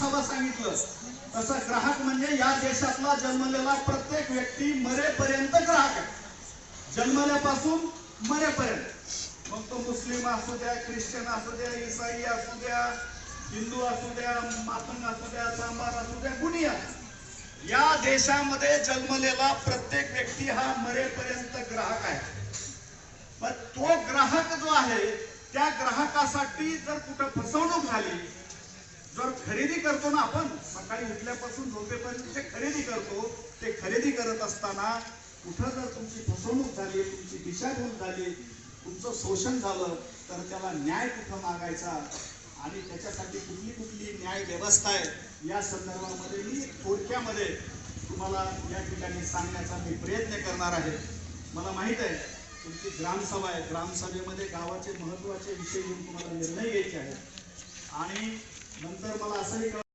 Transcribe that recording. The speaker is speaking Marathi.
ग्रामसभा सांगितलं. तसं ग्राहक म्हणजे या देशातला जन्मलेला प्रत्येक व्यक्ती मरेपर्यंत ग्राहक आहे. जन्मल्यापासून मरेपर्यंत. मग तो मुस्लिम असू द्या ख्रिश्चन असू द्या इसाई असू द्या हिंदू असू द्या मातंग असू द्या सांबार असू द्या कुणी असू या देशामध्ये जन्मलेला प्रत्येक व्यक्ती हा मरेपर्यंत ग्राहक आहे. पण तो ग्राहक जो आहे त्या ग्राहकासाठी जर कुठं फसवणूक झाली जर खरेदी करतो ना आपण सकाळी उठल्यापासून झोपेपर्यंत जे खरेदी करतो ते खरेदी करत असताना कुठं जर तुमची फसवणूक झाली तुमची दिशाभूल झाली तुमचं शोषण झालं तर त्याला न्याय कुठं मागायचा? आणि त्याच्यासाठी कुठली कुठली न्याय व्यवस्था आहे? या संदर्भामध्ये मी थोडक्यामध्ये तुम्हाला या ठिकाणी सांगण्याचा मी प्रयत्न करणार आहे. मला माहीत आहे तुमची ग्रामसभा आहे. ग्रामसभेमध्ये गावाचे महत्त्वाचे विषय घेऊन तुम्हाला निर्णय घ्यायचे आहेत. आणि नंतर मला असंही